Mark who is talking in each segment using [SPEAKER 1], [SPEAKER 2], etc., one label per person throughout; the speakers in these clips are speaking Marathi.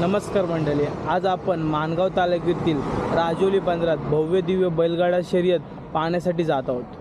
[SPEAKER 1] नमस्कार मंडळी आज आपण माणगाव तालुक्यातील राजोली बंदरात भव्य दिव्य बैलगाडा शर्यत पाहण्यासाठी जात आहोत.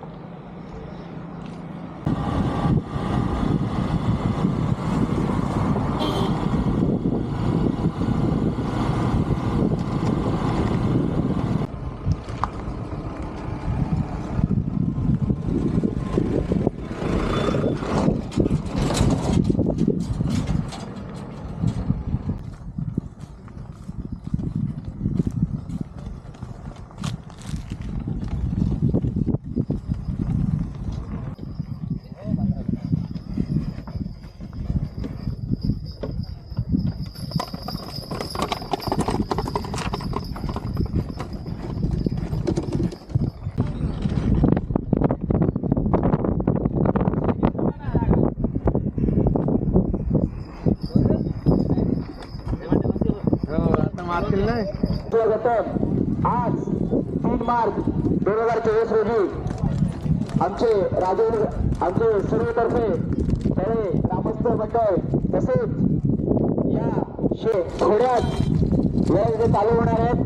[SPEAKER 2] स्वागतम आज तीन मार्च दोन हजार चोवीस रोजी आमचे राजेंद्र आमचे सर्वतर्फे सगळे ग्रामस्थ मंडळ तसेच या शे थोड्यात या इथे चालू होणार आहेत.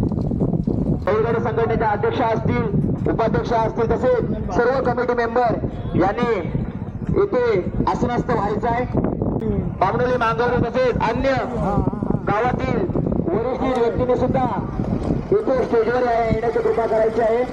[SPEAKER 2] बैलगाडी संघटनेच्या अध्यक्ष असतील उपाध्यक्ष असतील तसेच सर्व कमिटी मेंबर यांनी येथे आसनस्थ व्हायचं आहे. बामणोली मांगवली तसेच अन्य गावातील वरिष्ठ व्यक्तीने सुद्धा इथे स्टेजवर येण्याची कृपा करायची आहे.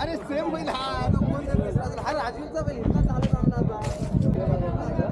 [SPEAKER 3] अरे सेम होईल हा तो कोण जर दुसरा असेल. हा राजवीरचा बैल इतका चालू आणला